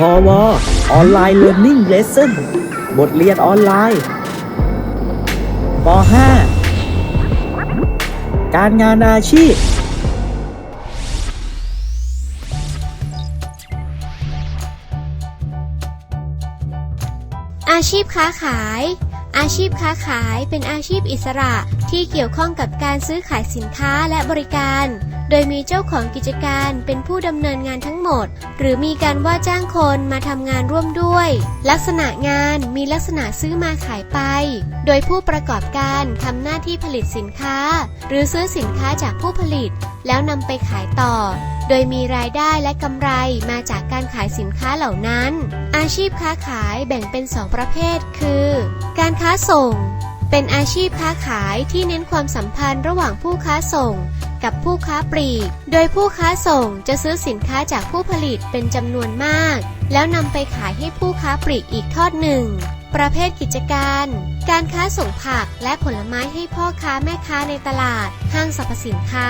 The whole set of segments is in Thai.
พอวออนไลน์เรียน i ิ g เลส s o n บทเรียนออนไลน์ป .5 การงานอาชีพ อาชีพค้าขาย อาชีพค้าขายเป็นอาชีพอิสระที่เกี่ยวข้องกับการซื้อขายสินค้าและบริการ โดยมีเจ้าของกิจการเป็นผู้ดำเนินงานทั้งหมด หรือมีการว่าจ้างคนมาทำงานร่วมด้วย ลักษณะงานมีลักษณะซื้อมาขายไป โดยผู้ประกอบการทำหน้าที่ผลิตสินค้า หรือซื้อสินค้าจากผู้ผลิต แล้วนำไปขายต่อ โดยมีรายได้และกำไรมาจากการขายสินค้าเหล่านั้น อาชีพค้าขายแบ่งเป็น2ประเภท คือ การค้าส่งเป็นอาชีพค้าขายที่เน้นความสัมพันธ์ระหว่างผู้ค้าส่ง กับผู้ค้าปลีก โดยผู้ค้าส่งจะซื้อสินค้าจากผู้ผลิตเป็นจำนวนมาก แล้วนำไปขายให้ผู้ค้าปลีกอีกทอดหนึ่ง ประเภทกิจการ การค้าส่งผักและผลไม้ให้พ่อค้าแม่ค้าในตลาด ห้างสรรพสินค้า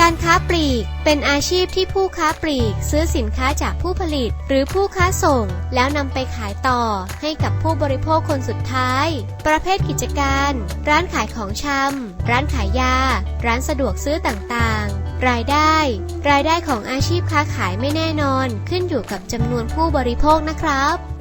การค้าปลีก เป็นอาชีพที่ผู้ค้าปลีก ซื้อสินค้าจากผู้ผลิต หรือผู้ค้าส่ง แล้วนำไปขายต่อ ให้กับผู้บริโภคคนสุดท้าย ประเภทกิจการ ร้านขายของชำร้านขายยา ร้านสะดวกซื้อต่างๆรายได้ รายได้ของอาชีพค้าขายไม่แน่นอน ขึ้นอยู่กับจำนวนผู้บริโภคนะครับ